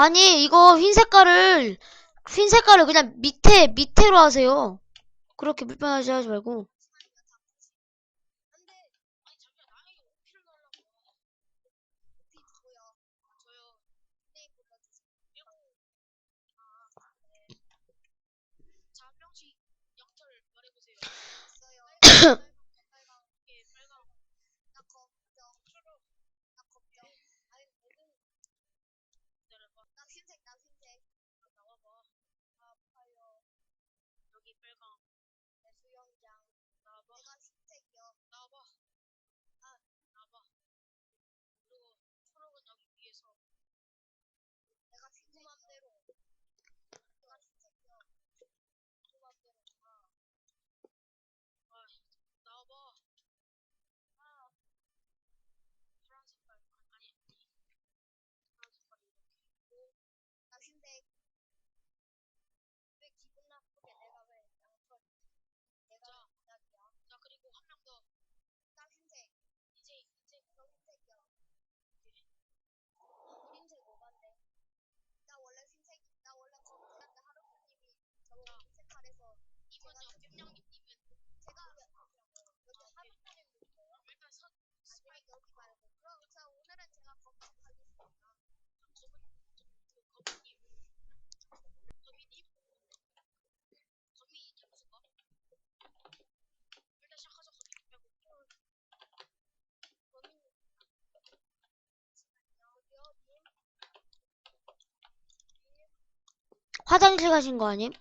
아니, 이거 흰 색깔을, 흰 색깔을 그냥 밑에, 밑에로 하세요. 그렇게 불편하지 하지 말고. 나 흰색, 나 흰색. 나와봐. 아파요. 여기 빨강. 내 수영장. 나와봐. 내가 흰색이요. 나와봐. 아, 나와봐. 그리고 초록은 여기 위에서. 내가 흰색 맘대로. 내가 흰색이요. 그 맘대로. 아. 아, 나와봐. 아. 파란 색깔. 아니, 아니. 파란 색깔 이렇게 있고. 나 흰색. 왜 기분 나쁘게 내가 왜 양털 내가 낙이야? 자 그리고 한 명 더. 나 흰색. 이제 이제 너 흰색이야. 너 흰색 오반데. 나 원래 흰색. 나 원래 검은색인데 하루님이 저 색깔에서 이분요 김영님은 제가 여기 하루님도 있어요. 일단 선 아니 여기 말고. 그럼 자 오늘은 제가 검색 하겠습니다. 검은 그 검은님. 거미님? 거미 잠수가? 일단 시작하자 거미 빼고 거미 여기요 님? 화장실 가신 거 아님?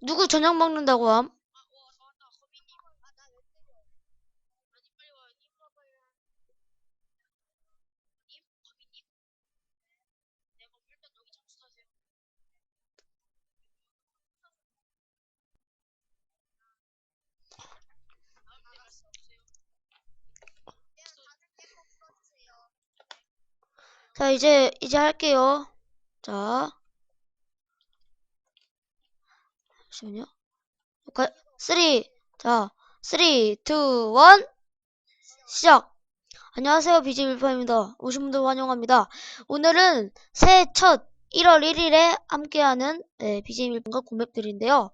누구 저녁 먹는다고 함? 아와 나왔다 거미님 아나 왜 때려 아니 빨리 와님 와봐요 님? 거미님? 네 그럼 일단 여기 잠수 타세요 다음 때 말씀 없어요 네 다들 깨고 풀어주세요 자, 이제, 이제 할게요. 자. 잠시만요. 가, 3, 자, 3, 2, 1, 시작! 안녕하세요, 비지 밀파입니다. 오신 분들 환영합니다. 오늘은 새해 첫 1월 1일에 함께하는 네, 비지밀파과 고맵들인데요.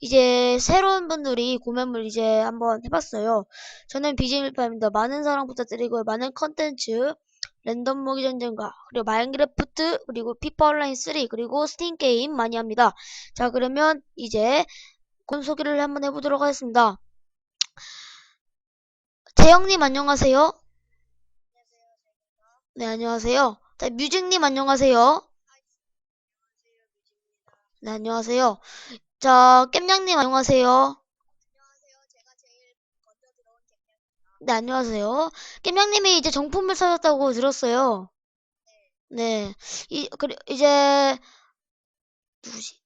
이제 새로운 분들이 고맵을 이제 한번 해봤어요. 저는 비지밀파입니다. 많은 사랑 부탁드리고요. 많은 컨텐츠, 랜덤 모기 전쟁과 그리고 마인크래프트 그리고 피파 온라인 3 그리고 스팀 게임 많이 합니다. 자 그러면 이제 본 소개를 한번 해보도록 하겠습니다. 재영님 안녕하세요. 네 안녕하세요. 자 뮤직님 안녕하세요. 네 안녕하세요. 자 깸냥님. 안녕하세요 네 안녕하세요. 깸냥님이 이제 정품을 사셨다고 들었어요. 네. 이 그리 이제 누구지?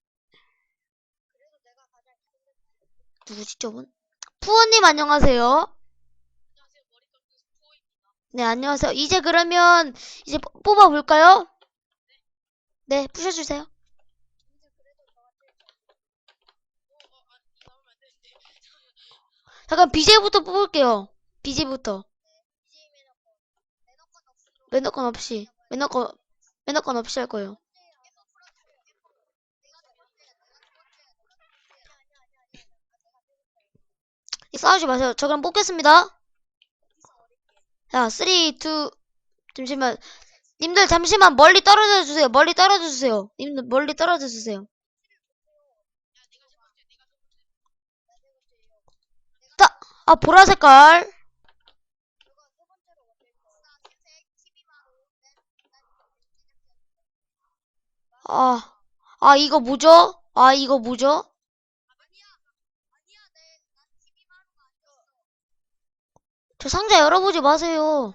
누구지 저분? 푸어님 안녕하세요. 네, 안녕하세요. 이제 그러면 이제 뽑- 뽑아볼까요? 네, 부셔주세요. 잠깐 BJ부터 뽑을게요. BJ부터. 매너건 없이. 매너건, 매너건 없이 할 거예요. 싸우지 마세요. 저 그럼 뽑겠습니다. 자, 3, 2, 잠시만. 님들 잠시만 멀리 떨어져 주세요. 멀리 떨어져 주세요. 님들 멀리 떨어져 주세요. 자, 아, 보라 색깔. 누가 세 번째로 원래 나 흰색 키미마루 난 아, 아, 이거 뭐죠? 아, 이거 뭐죠? 저 상자 열어보지 마세요.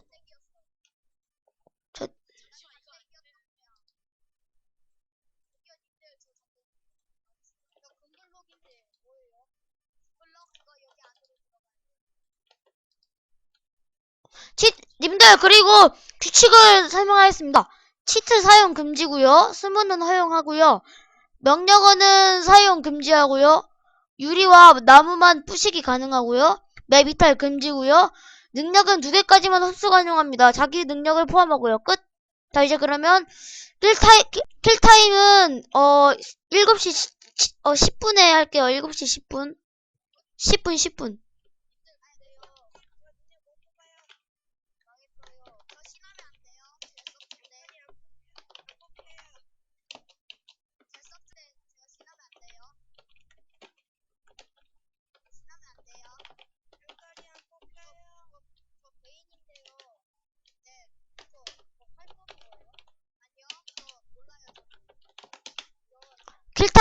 저- 치, 님들, 그리고 규칙을 설명하겠습니다. 치트 사용 금지고요 스무는 허용하고요 명령어는 사용 금지하고요 유리와 나무만 부시기 가능하고요 맵 이탈 금지고요 능력은 두 개까지만 흡수 가능합니다. 자기 능력을 포함하고요. 끝. 자, 이제 그러면 킬타임, 킬타임은 어 7시 시- 시- 어 10분에 할게요. 7시 10분. 10분 10분. 가야 돼요. 저 이제 못 뽑아요. 망했어요. 저 신하면 안 돼요. 제 서브인데. 제 서브인데 제가 신하면 안 돼요. 신하면 안 돼요. 별거리 안 뽑혀요. 저, 저 개인인데요. 네, 저, 저할 거는 거예요? 아니요, 저 몰라요. 저. 저 킬타임은 7시 10분입니다. 모양처럼 부셔줘요. 나 막대기도 있어. 막대기 그거 알지? 다 냄벼. 푸푸푸 내가 이럴 줄 알고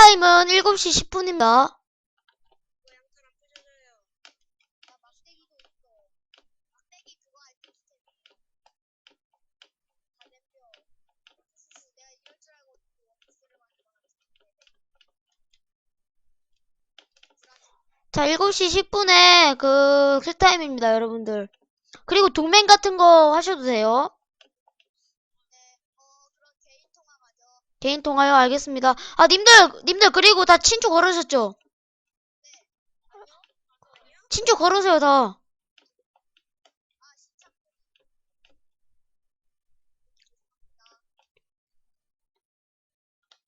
그 원피스를 만들어놨지. 자, 7시 10분에 그 킬타임입니다, 여러분들. 그리고 동맹 같은 거 하셔도 돼요. 개인 통화요, 알겠습니다. 아, 님들, 님들, 그리고 다 친추 걸으셨죠? 친추 걸으세요, 다. 아 신청.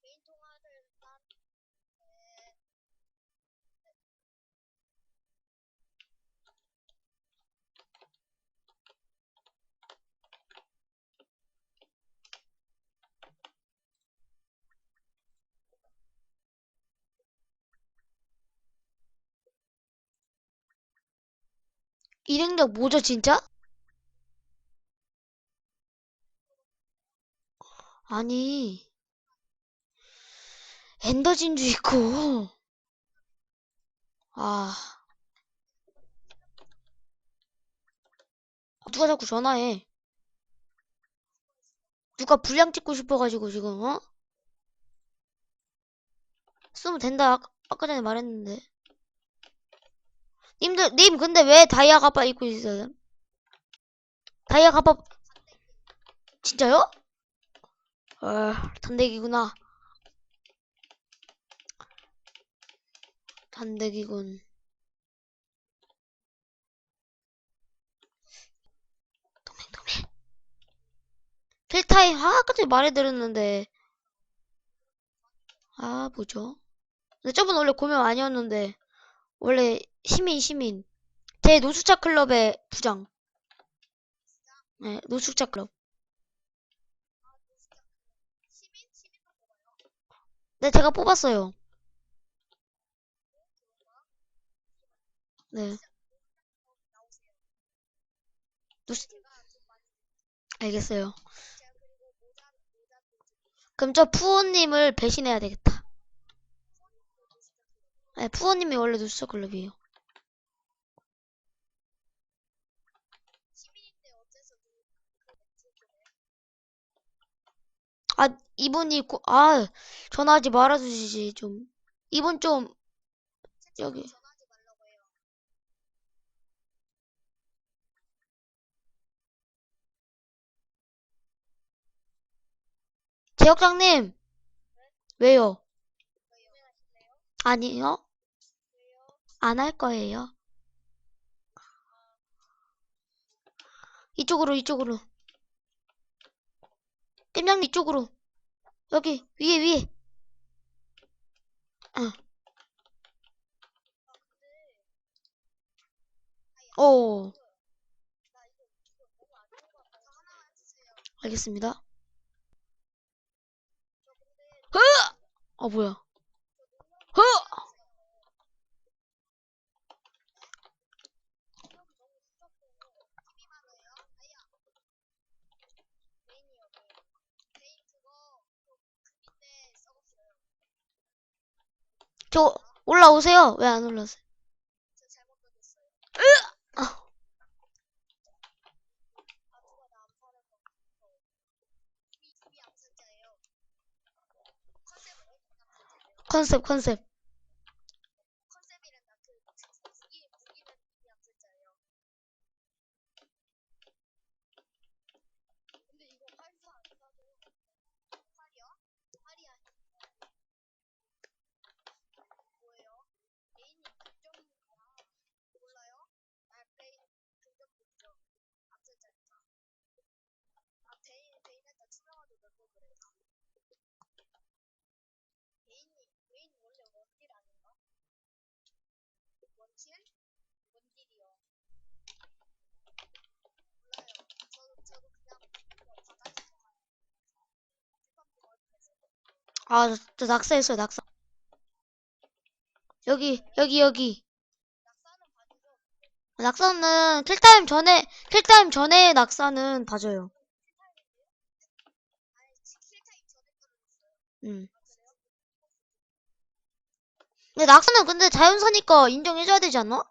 개인 통화를 일단 네. 이 능력 뭐죠, 진짜? 아니, 엔더 진주 있고, 아. 누가 자꾸 전화해? 누가 분량 찍고 싶어가지고 지금, 어? 쓰면 된다. 아, 아까 전에 말했는데. 님들, 님, 근데 왜 다이아 가빠 입고 있어요? 다이아 가빠, 진짜요? 어, 단대기구나. 단대기군. 도맹. 필타임, 아, 아까 전에 말해드렸는데. 아, 뭐죠? 근데 저분 원래 고명 아니었는데. 원래 시민, 시민. 제 노숙자 클럽의 부장. 네, 노숙자 클럽. 네, 제가 뽑았어요. 네. 노숙, 알겠어요. 그럼 저 푸오님을 배신해야 되겠다. 네, 푸오님이 원래 노숙자 클럽이에요. 시민인데 어째서 누구 그 멘트 그래? 아, 이분이, 고, 아, 전화하지 말아주시지, 좀. 이분 좀, 여기. 제역장님! 왜요? 아니요? 안 할 거예요. 이쪽으로, 이쪽으로. 겜장님 이쪽으로. 여기, 위에, 위에. 응. 오, 주세요. 알겠습니다. 저 근데 어, 뭐야. 저 허! 능력 너무 부족해요. 힘이 많아요. 아야. 개인이요. 개인. 개인 그거 좀 금인데 썩었어요. 저, 올라오세요. 왜 안 올라오세요? 어. 암살자예요? 컨셉, 컨셉. 컨셉이란다. 그 무기 무기는 위 암살자예요. 근데 이거 활도 안 쏴도 활이요? 활이 아니고 뭐예요? 개인이 긍정이야 몰라요? 아 개인 긍정 보죠. 투명화도 넣고 그래요. 개인이 개인 원래 원딜 아닌가? 원딜? 원딜이요. 몰라요. 저도 저도 그냥 아, 저, 저 낙사했어요, 낙사. 여기, 여기, 여기. 낙사는 봐주죠. 낙사는 킬타임 전에, 킬타임 전에 낙사는 봐줘요. 아니 킬타임 전에 떨어졌어요. 음. 근데 낙사는 근데 자연사니까 인정해줘야 되지 않나?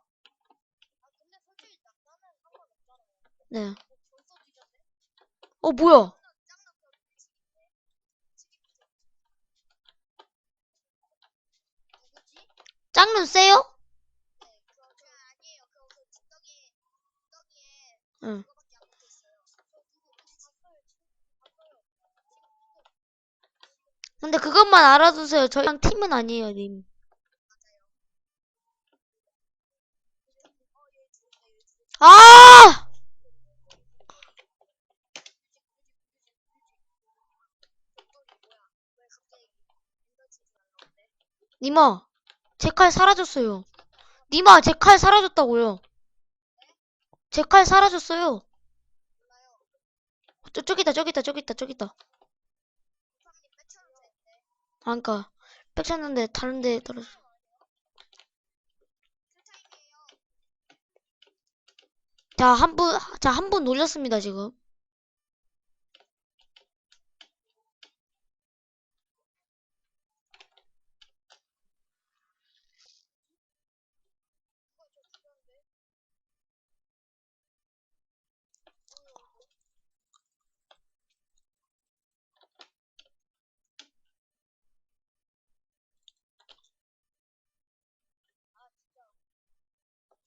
네. 어, 뭐야? 짱눈 세요? 응. 근데 그것만 알아두세요. 저희랑 팀은 아니에요, 님. 어, 얘 죽었다. 얘 죽었다. 아! 님아, 제칼 사라졌어요. 님아, 제칼 사라졌다고요. 제 칼 사라졌어요. 저, 저기 있다, 저기 있다, 저기 있다, 저기 있다. 아, 그니까, 빽쳤는데 다른 데 떨어져. 풀타임이에요. 자, 한 분, 자, 한 분 놀렸습니다, 지금.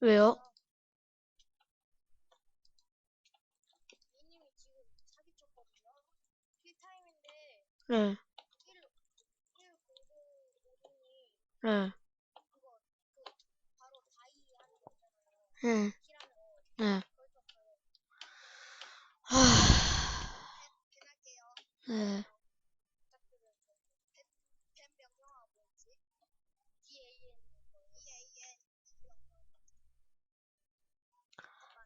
왜요? 이님이 지금 사기 쳤거든요. 킬타임인데 네, 1 1055님이 네, 그거 그 바로 다이 하는 거 있잖아요. 네, 킬하는 거. 네. 그걸 쳤어요. 하, 펜할게요. 네. 부탁드려요. 펜, 펜 명령아 뭐였지? DAN DAN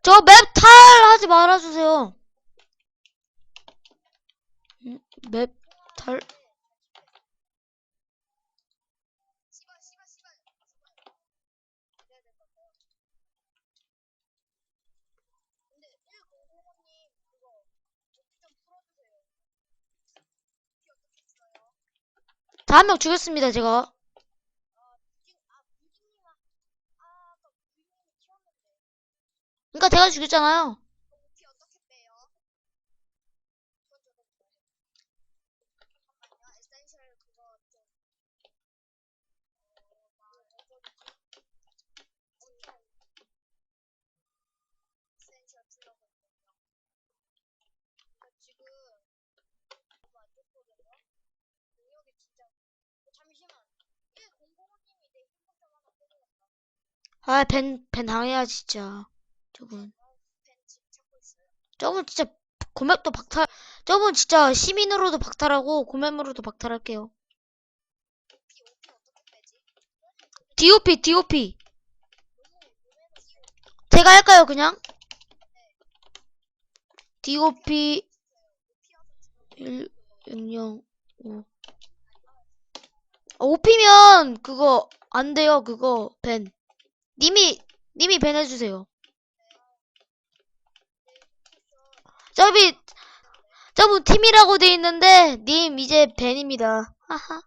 저맵 탈 하지 말아주세요. 음, 맵 탈, 씨발 씨발 씨발 씨발 그래야 될것 같아요. 근데 1005님 그거 오피 좀 풀어주세요. 오피 어떻게 풀어요? 자, 한명 죽였습니다, 제가. 그니까 제가 죽였잖아요. 그럼 오피 어떻게 빼요? 그건 저도 몰라요. 잠깐만요. 에센셜 그거 좀 어, 막 어쩌지? 어쩌 에센셜 풀려거든요. 저 지금 너무 안 좋거든요. 능력이 진짜 어, 잠시만 1005님이 내 힘좀 하나 빼줘갔다. 아, 벤, 벤 당해야, 진짜. 저분. 아. 저분 진짜 고맵도 박탈, 저분 진짜 시민으로도 박탈하고 고맵으로도 박탈할게요. DOP, DOP. 제가 할까요, 그냥? DOP 오피여서 1, 0, 5. 5피면 그거 안 돼요, 그거 벤. 님이, 님이 벤 해주세요. 저기, 저분 팀이라고 돼 있는데, 님 이제 벤입니다. 하하.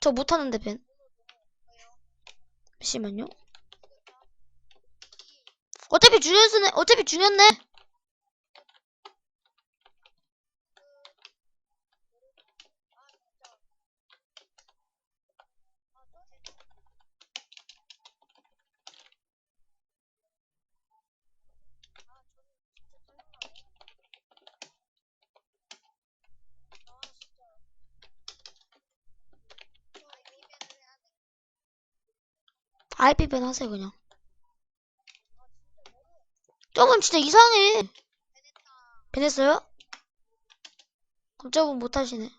저 못하는데 벤. 잠시만요. 어차피 중요했네, 어차피 중요했네. 아 진짜. 아 또? 벤. 아 저는 진짜 짜증나네. 아 진짜. 저 이벤을 해야 돼. IP 벤 하세요, 그냥. 아 저분 진짜 이상해. 변했어요? 저분 못하시네.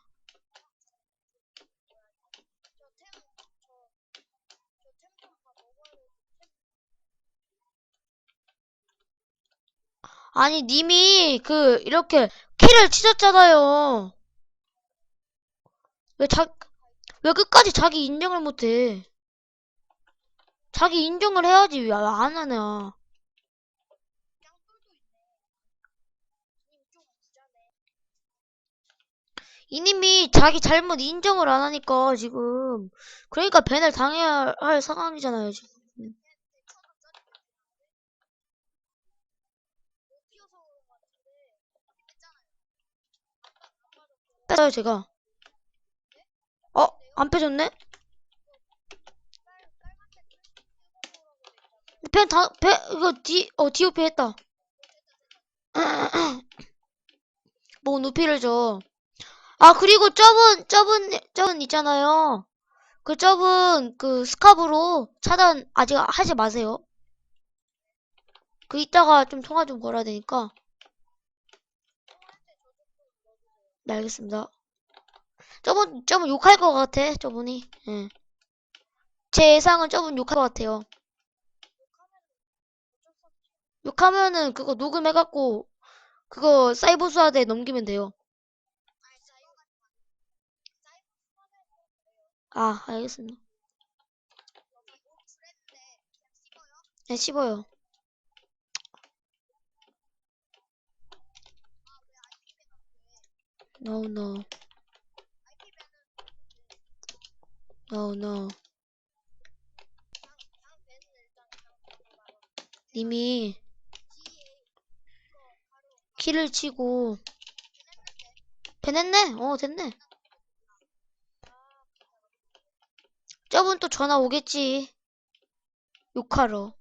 아니, 님이 그, 이렇게 키를 치셨잖아요. 왜 자, 왜 끝까지 자기 인정을 못해? 자기 인정을 해야지, 왜 안 하냐. 이님이 자기 잘못 인정을 안 하니까, 지금. 그러니까 밴을 당해야 할 상황이잖아요, 지금. 뺐어요, 제가. 어? 안 빼줬네? 빨 빨간색 뜨거워라고 돼 있잖아요. 펜 다, 펜, 이거 디, 어, 디오피 했다. 뭐, 높이를 줘. 아, 그리고 저분, 저분, 저분 있잖아요. 그 저분, 그 스카브로 차단 아직 하지 마세요. 그 이따가 좀 통화 좀 걸어야 되니까. 네, 알겠습니다. 저분, 저분 욕할 것 같아, 저분이. 예. 제 예상은 저분 욕할 것 같아요. 욕하면은 그거 녹음해갖고 그거 사이버 수화대에 넘기면 돼요. 아, 알겠습니다. 네, 씹어요. No, no. No, no. 님이 키를 치고, 펜했네? 어, 됐네. 저분 또 전화 오겠지. 욕하러.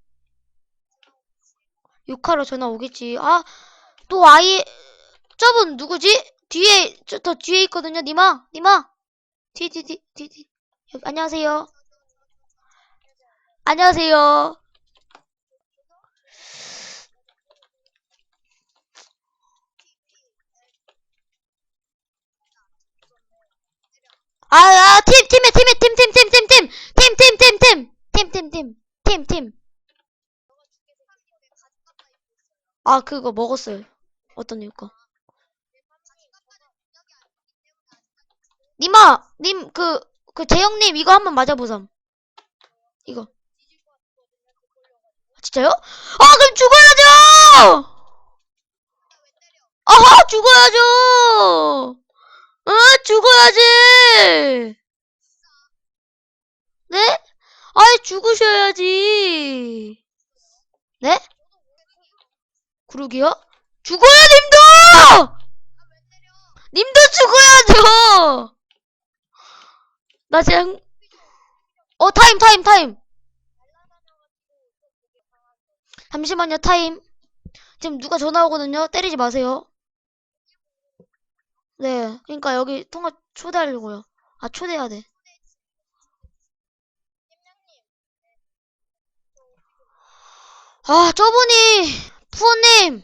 욕하러 전화 오겠지. 아, 또 아예, 저분 누구지? 뒤에, 저, 더 뒤에 있거든요, 니마? 니마? 뒤, 뒤, 뒤, 뒤, 뒤. 여기, 안녕하세요. 안녕하세요. 아, 아, 팀, 팀에, 팀에, 팀, 팀, 팀, 팀, 팀, 팀, 팀, 팀, 팀, 팀, 팀, 팀, 팀, 팀. 아, 그거 먹었어요. 어떤 이유가? 님아, 님, 그, 그, 재영님, 이거 한번 맞아보삼. 이거. 아, 진짜요? 아, 그럼 죽어야죠! 아하, 죽어야죠! 어, 죽어야지! 네? 아이, 죽으셔야지. 네? 그러게요? 죽어요, 님도! 님도 죽어야죠! 나 지금, 어, 타임, 타임, 타임. 잠시만요, 타임. 지금 누가 전화 오거든요? 때리지 마세요. 네, 그러니까 여기 통화 초대하려고요. 아, 초대해야 돼. 아, 저분이, 푸어님,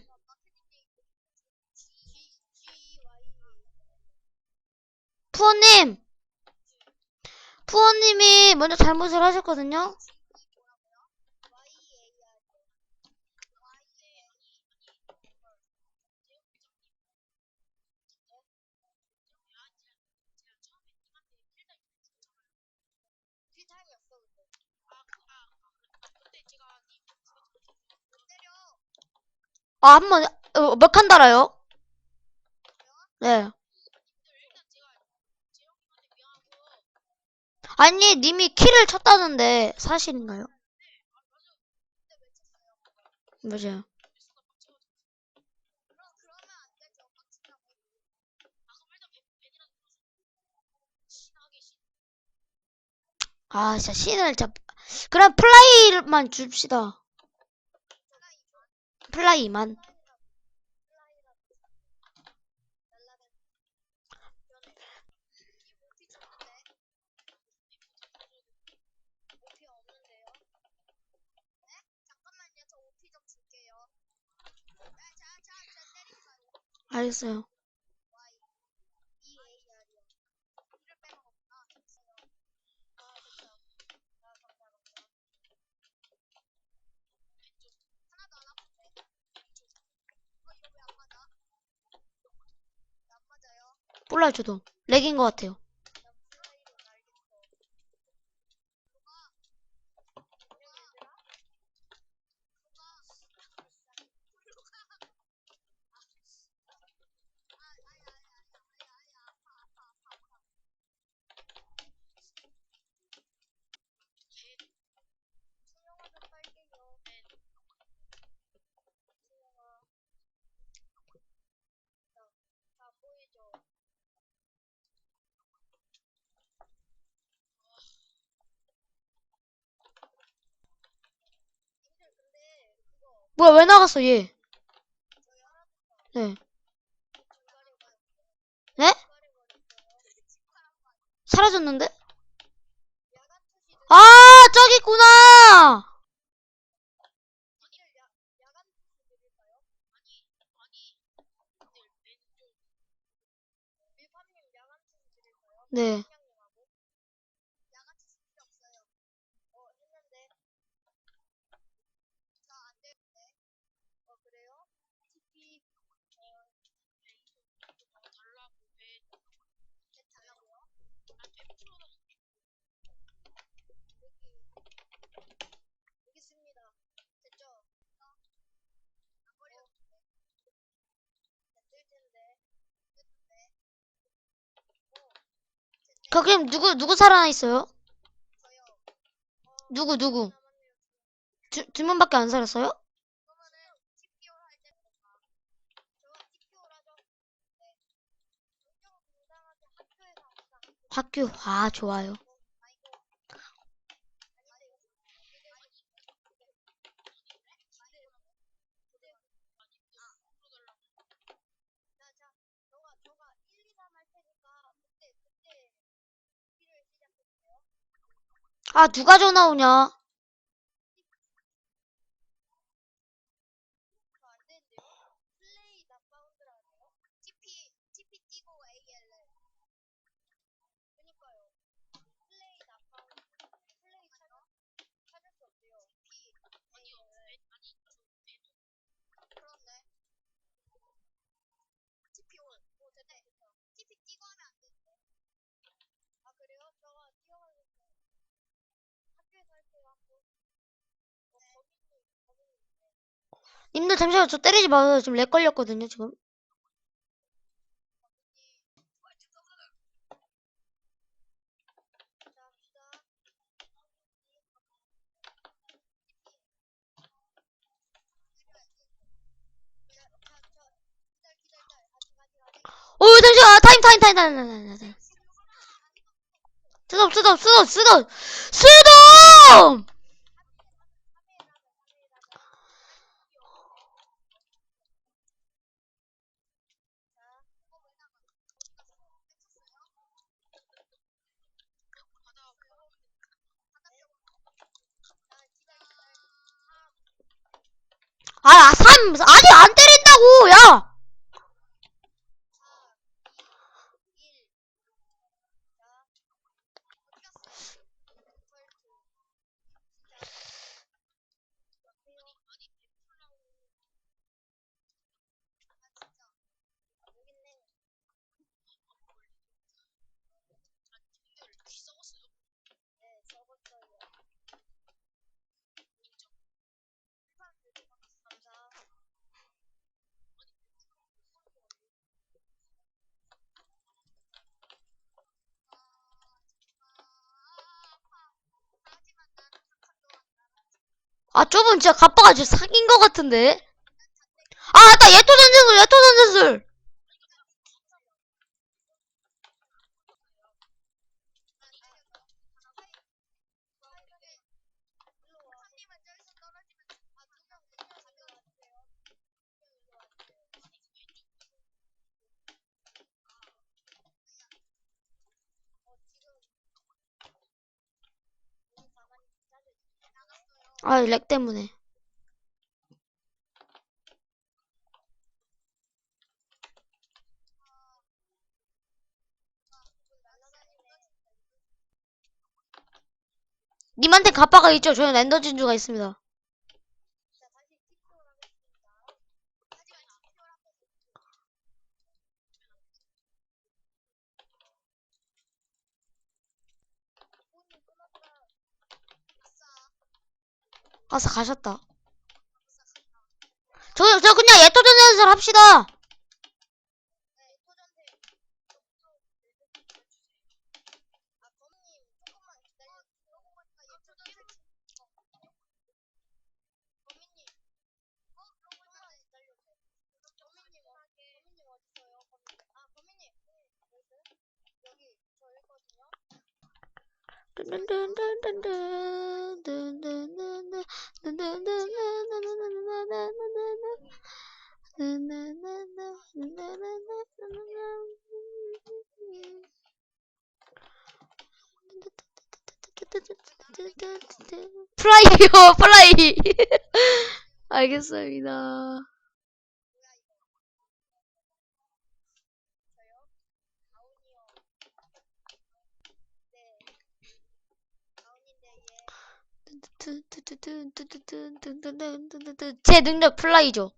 푸어님, 푸어님이 먼저 잘못을 하셨거든요? 뒷타임이었어 근데. 그때 제가 니 때려. 아, 한 번, 어, 몇칸 달아요? 네. 아니, 님이 키를 쳤다는데, 사실인가요? 맞아요. 아, 진짜 신을 진짜. 그럼 플라이만 줍시다. 플라이만 알겠어요. 알려줘도 렉인 것 같아요. 뭐야 왜 나갔어 얘? 네. 네? 사라졌는데? 아 저기 있구나! 네. 그럼 누구 누구 살아나 있어요? 누구 누구? 두, 두 명밖에 안 살았어요? 학교 아 좋아요. 아, 누가 전화 오냐? 님들 잠시만 저 때리지 마요. 지금 렉 걸렸거든요, 지금. 오, 잠시만. 아, 타임, 타임, 타임, 타임, 타임, 타임. 쓰덤, 쓰덤, 쓰덤, 쓰덤! 쓰덤! 아, 3, 아니, 안 때린다고, 야! 아, 저분 진짜 갑바가 진짜 사귄 것 같은데? 아, 맞다! 예토 전쟁술! 예토 전쟁술! 아, 렉 때문에. 님한테 갑바가 있죠? 저는 엔더 진주가 있습니다. 아싸, 가셨다. 저, 저 그냥 예토전 연설 합시다. 네, 토전대. 아, 범님, 조금만 기다려. 그러고 보니까 예토전대. 범인님. 어, 그러고 보니까 기다려주세요. 범인님, 어, 범인님 어딨어요? 범인님. 아, 범인님. 여기, 저 있거든요. 플라이요, 플라이. 알겠습니다. 저요? 아운이요. 네. 아운인데, 얘. 제 능력 플라이죠.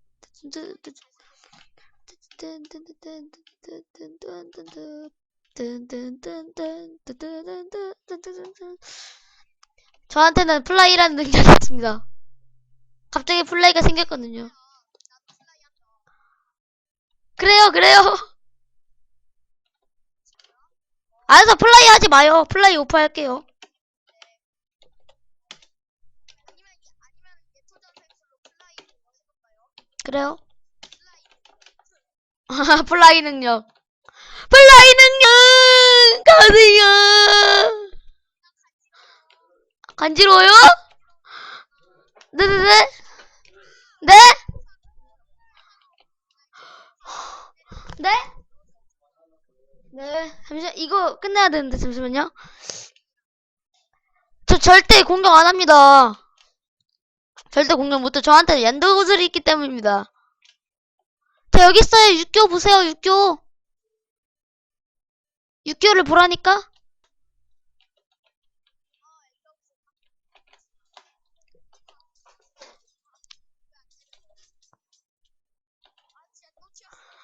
저한테는 플라이라는 능력이 있습니다. 갑자기 플라이가 생겼거든요. 그래요, 그래요. 알아서 플라이 하지 마요. 플라이 오프 할게요. 아니면, 예- 아니면 예토전 펜슬로 플라이 한번 해볼까요? 그래요. 플라이. 능력. 플라이 능력! 가세요! 간지러워요? 네네네. 네? 네? 네. 잠시만, 이거 끝내야 되는데, 잠시만요. 저 절대 공격 안 합니다. 절대 공격 못해. 저한테 얀도구슬이 있기 때문입니다. 자, 여기 있어요. 육교 보세요, 육교. 육교를 보라니까?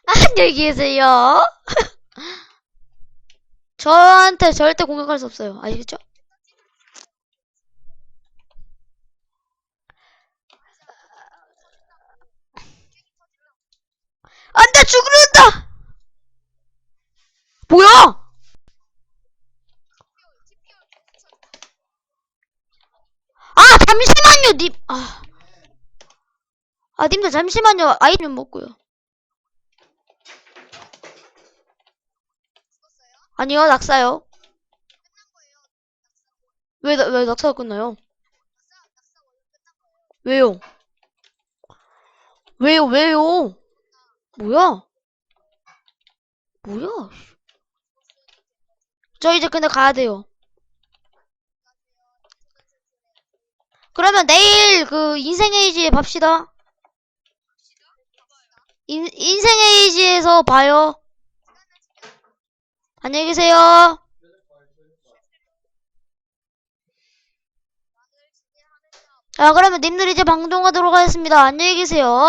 안녕히 계세요. 저한테 절대 공격할 수 없어요. 아시겠죠? 안 돼! 죽는다! 뭐야! 아, 잠시만요, 님. 아. 아, 님들 잠시만요. 아이템 먹고요. 아니요, 낙사요. 왜, 나- 왜 낙사가 끝나요? 왜요? 왜요, 왜요? 뭐야? 뭐야? 저 이제 근데 가야 돼요. 그러면 내일 그 인생 에이지에 봅시다. 인, 인생 에이지에서 봐요. 안녕히 계세요. 자, 그러면 님들 이제 방송하도록 하겠습니다. 안녕히 계세요.